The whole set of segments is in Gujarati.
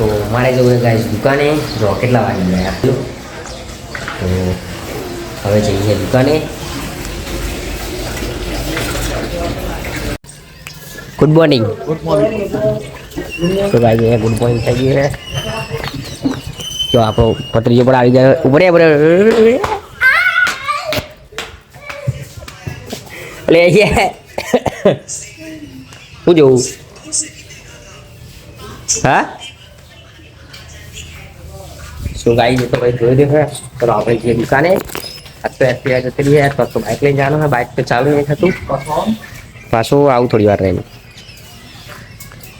તો મારે જવું ગાઈશ દુકાને જો કેટલા વાગી ગયા તો હવે જઈએ દુકાને. ગુડ મોર્નિંગ ગુડ મોર્નિંગ તો ભાઈ ગુડ મોર્નિંગ થઈ ગયું જો આપણો પત્રીજો પણ આવી ગયો. ઉભરે ઉભરે લે. શું જોવું? હા? શું ગાઈ है ભાઈ જોઈ भाई ये આપણે है દુકાને. આજ તો એક્ટિવા જતી है तो, તો બાઇક લઈને જવાનું હોય બાઇક તો ચાલુ નહીં થતું. પાછું આવું થોડી વાર રહીને.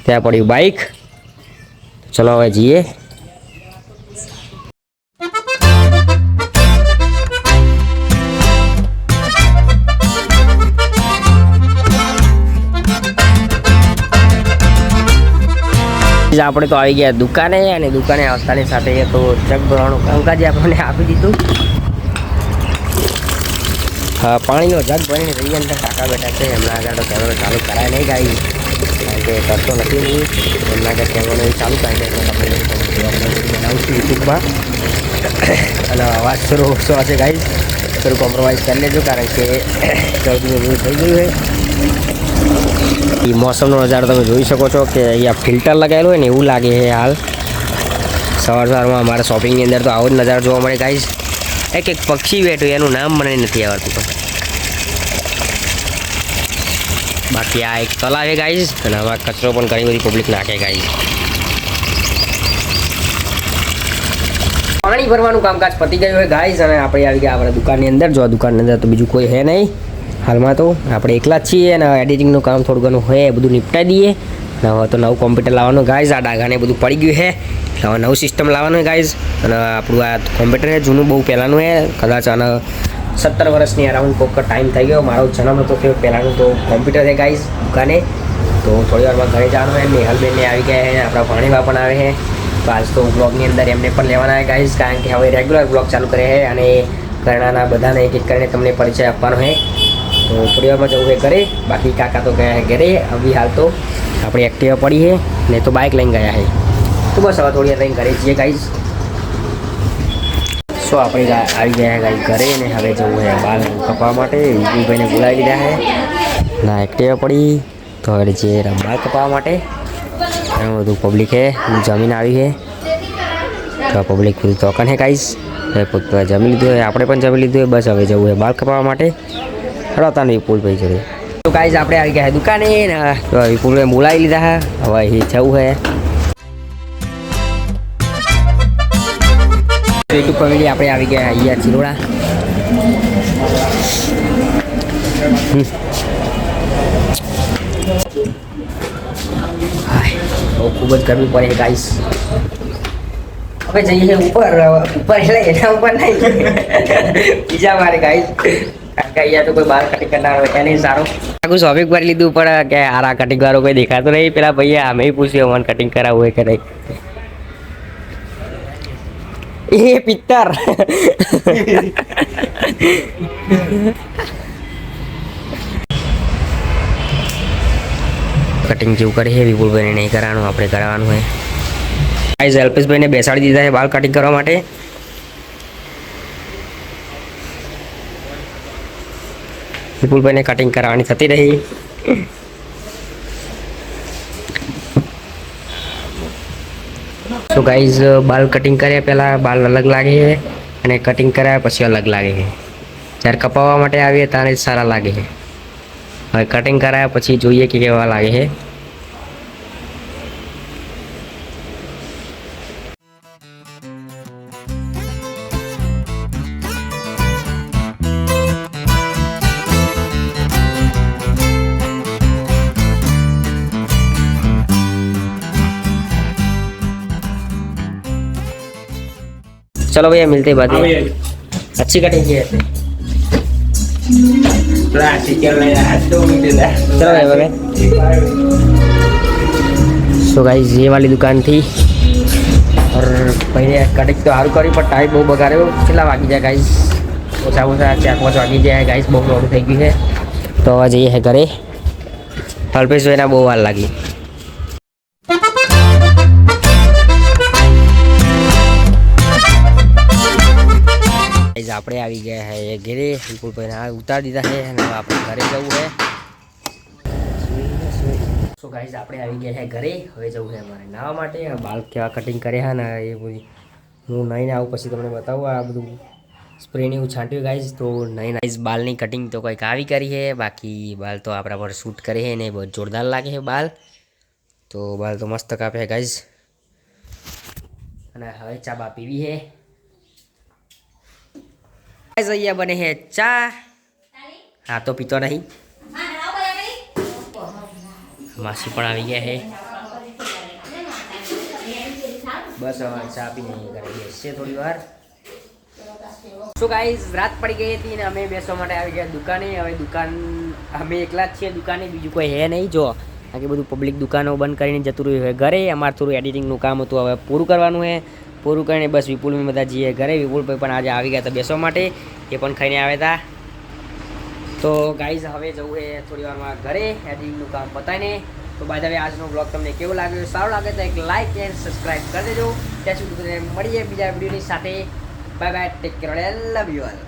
ત્યાં પડ્યું બાઇક ચલો હવે જઈએ. આપણે તો આવી ગયા દુકાને અને દુકાને આવતાની સાથે તો ચક ભરવાનું કામકાજ આપણને આપી દીધું. હા, પાણીનો જગ ભરીને રહી અંદર કાકા બેઠા છે. એમના આગળ તો કેમેરો ચાલુ કરાય નહીં ગાઈ. કારણ કે કરતો નથી એમના આગળ કેમેરો ચાલુ કારણ કે એમાં તમને બનાવું છું યુટ્યુબમાં. અને અવાજ થોડો ઓછો હશે ગાઈ. થોડું કોમ્પ્રોમાઇઝ કરી લેજો, કારણ કે ચૌદ થઈ ગયું છે. એ મોસમનો નજારો તમે જોઈ શકો છો કે અહીંયા ફિલ્ટર લગાવેલું હોય ને એવું લાગે છે હાલ. સવાર સવારમાં અમારા શોપિંગની અંદર તો આવો જ નજારો જોવા મળે. ગાઈશ એક એક પક્ષી બેઠું એનું નામ મને નથી આવડતું. બાકી આ એક તલાવ છે ગાઈશ અને આમાં કચરો પણ ઘણી બધી પબ્લિક નાખે ગાઈશ પાણી ભરવાનું કામકાજ પતી ગયું હોય ગાઈઝ, અને આપણે આવી ગયા આપણા દુકાનની અંદર. જો આ દુકાનની અંદર તો બીજું કોઈ હે નહીં. હાલમાં તો આપણે એકલા જ છીએ અને એડિટિંગનું કામ થોડું ઘણું હોય એ બધું નિપટાઈ દઈએ. હવે તો નવું કોમ્પ્યુટર લાવવાનું ગાઈઝ, આ ડાઘાને બધું પડી ગયું છે. હવે નવું સિસ્ટમ લાવવાનું ગાઈઝ. અને આપણું આ કોમ્પ્યુટર છે, જૂનું બહુ પહેલાંનું છે. કદાચ આને સત્તર વર્ષની અરાઉન્ડ કોઈક ટાઈમ થઈ ગયો. મારો જન્મ હતો કે પહેલાંનું તો કોમ્પ્યુટર છે ગાઈઝ, દુકાને. તો થોડી વારમાં ઘરે જવાનું હોય નેહલબેનને આવી ગયા છે. આપણા ભાણીવા પણ આવે છે. તો આજ તો બ્લોગની અંદર એમને પણ લેવાના છે ગાઈઝ. કારણ કે હવે રેગ્યુલર બ્લોગ ચાલુ કરે છે અને ઘરણાના બધાને એક એક કરીને તમને પરિચય આપવાનો છે. તો થોડી વારમાં જવું છે ઘરે. બાકી કાકા તો ગયા છે ઘરે. અભી હાલ તો આપણી એક્ટિવા પડી છે. ને તો બાઇક લઈને ગયા છે. તો બસ હવે થોડી વાર લઈને ઘરે જઈએ ગાઈઝ સો આપણે ગા- આવી ગયા છે ગાઈઝ ઘરે ને હવે જવું છે બાલ કપાવવા માટે. વિપુલભાઈને બોલાવી લીધા છે. ના એક્ટિવા પડી. તો હવે જે બાલ કપાવવા માટે. ઘણું બધું પબ્લિક છે. જમીન આવી છે. તો પબ્લિક બધું ચોકન છે ગાઈઝ હવે પોત- જમી લીધું હોય આપણે પણ જમી લીધું હોય બસ હવે જવું છે બાલ કપાવવા માટે. રતા નહીં વિપુલભાઈ જોડે તો ગાઈઝ આપણે આવી ગયા દુકાને તો વિપુલભાઈ બોલાવી લીધા છે હવે અહીં જવું હે. યુટ્યુબ આપણે આવી ગયા અહીંયા ચિરોડા. ખૂબ જ ગરમી પડે ગાઈસ હવે જઈએ ઉપર ઉપર એટલે એના ઉપર નહીં. બીજા મારે ગાઈ કારણ કે અહીંયા તો કોઈ બાર કટિંગ કરનાર હોય સારો. આખું શોપિંગ કરી લીધું પણ કે આરા કટિંગ વાળો કોઈ દેખાતો નહીં. પેલા ભાઈએ અમે પૂછ્યું મને કટિંગ કરાવવું હોય કે નહીં. એ પિત્તર. કટિંગ જેવું કરે છે વિપુલભાઈને નહીં કરાવવાનું, આપણે કરાવવાનું હોય. ગાઈઝ અલ્પેશભાઈને બેસાડી દીધા છે બાલ કટિંગ કરવા માટે. વિપુલભાઈને કટિંગ કરાવવાની થતી રહી. સો ગાઈઝ બાલ કટિંગ કર્યા પહેલાં બાલ અલગ લાગે છે અને કટિંગ કરાયા પછી અલગ લાગે છે. જ્યારે કપાવવા માટે આવીએ ત્યારે સારા લાગે છે. હવે કટિંગ કરાયા પછી જોઈએ કે કેવા લાગે છે. चलो भैया मिलते हैं बाद हाँ में भैया अच्छी कटिंग की है ऐसे। प्लास्टिक के ले रहा दो मिनट ले चलो भैया बाय सो गाइस ये वाली दुकान थी और पहले કટિંગ તો સારું કર્યું પણ ટાઈમ બહુ બગાડ્યો કેટલા વાગી જાય ગાઈસ ઓછા ઓછા ચાર પાંચ વાગી જાય ગાઈસ બહુ મોડું થઈ ગયું છે તો હવે જઈએ છે ઘરે અલ્પેશભાઈના બહુ વાર લાગી ગાઈસ આપણે આવી ગયા હે એ ઘેરે. વિપુલભાઈને આ ઉતારી દીધા છે અને આપણે ઘરે જવું છે સો ગાઈઝ આપણે આવી ગયા છે ઘરે. હવે જવું છે અમારે નાવા માટે. બાલ કેવા કટિંગ કર્યા ને એ બધી. હું નહીં આવું પછી તમને બતાવું આ બધું સ્પ્રે હું છાંટ્યું ગાઈઝ તો નહીં ગાઈઝ બાલની કટિંગ તો કંઈક આવી કરી છે બાકી બાલ તો આપણા પર શૂટ કરે છે ને બહુ જોરદાર લાગે છે બાલ. તો બાલ તો મસ્ત કાપે ગાઈઝ અને હવે ચા બા પીવી છે ગાઈઝ અહીંયા બને છે ચા. હા, તો પીતો નહીં. માસી પણ આવી ગયા છે બસ, હવે ચા પીને ઘરે બેસીએ થોડી વાર. સો ગાઈઝ રાત પડી ગઈ હતી ને અમે બેસવા માટે આવી ગયા દુકાને. હવે દુકાન, અમે એકલા જ છીએ દુકાને, બીજું કોઈ હે નહીં. જો બાકી બધું પબ્લિક દુકાનો બંધ કરીને જતું રહ્યું છે ઘરે. અમારે થોડું એડિટિંગનું કામ હતું, હવે પૂરું કરવાનું છે. પૂરું કરીને બસ વિપુલ બધા જઈએ ઘરે. વિપુલભાઈ પણ આજે આવી ગયા હતા બેસવા માટે. એ પણ ખાઈને આવ્યા હતા. તો ગાઈઝ હવે જવું છે થોડી વારમાં ઘરે. એડિટિંગનું કામ પતાવીને તો બાય હવે આજનો બ્લોગ તમને કેવો લાગ્યો? સારો લાગે તો એક લાઇક એન્ડ સબસ્ક્રાઇબ કરી દેજો. ત્યાં સુધી મળીએ બીજા વિડીયોની સાથે. Bye bye take care love you all